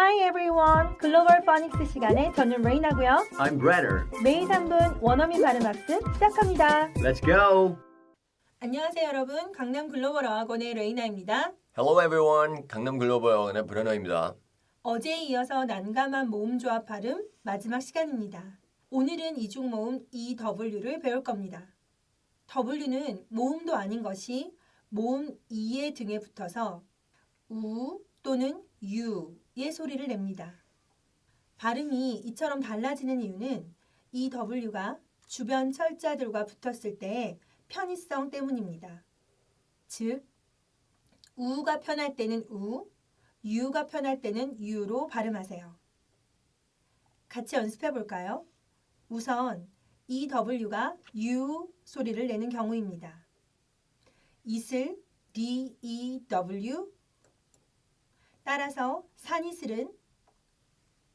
Hi everyone. 글로벌 포닉스 시간에 저는 레이나고요. I'm Bretter. 매일 3분 원어민 발음 학습 시작합니다. Let's go. 안녕하세요 여러분. 강남 글로벌 어학원의 레이나입니다. Hello everyone. 강남 글로벌 어원의 브레너입니다. 어제에 이어서 난감한 모음 조합 발음 마지막 시간입니다. 오늘은 이중 모음 EW를 배울 겁니다. W는 모음도 아닌 것이 모음 E의 등에 붙어서 우 또는 소리를 냅니다. 발음이 이처럼 달라지는 이유는 EW가 주변 철자들과 붙었을 때의 편의성 때문입니다. 즉, 우가 편할 때는 우, 유가 편할 때는 유로 발음하세요. 같이 연습해 볼까요? 우선 EW가 U 소리를 내는 경우입니다. 이슬 D-E-W 따라서 산이슬은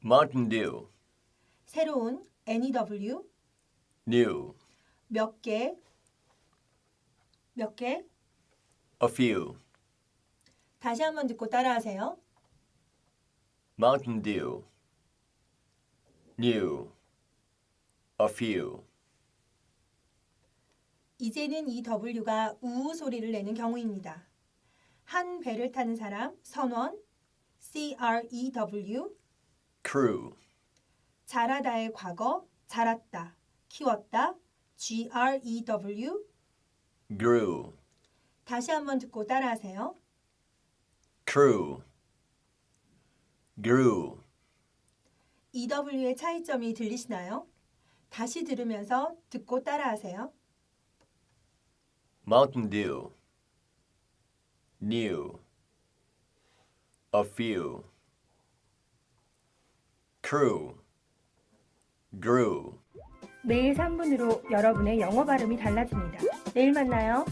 Mountain Dew. 새로운 N-E-W New. 몇 개, 몇 개, A few. 다시 한번 듣고 따라하세요. Mountain Dew. New. A few. 이제는 이 W가 우 소리를 내는 경우입니다. 한 배를 타는 사람 선원 C-R-E-W Crew. 자라다의 과거 자랐다 키웠다 G-R-E-W Grew. 다시 한번 듣고 따라하세요. Crew. Grew. EW의 차이점이 들리시나요? 다시 들으면서 듣고 따라하세요. Mountain Dew. New. A few. Crew. Grew. 매일 3분으로 여러분의 영어 발음이 달라집니다. 내일 만나요.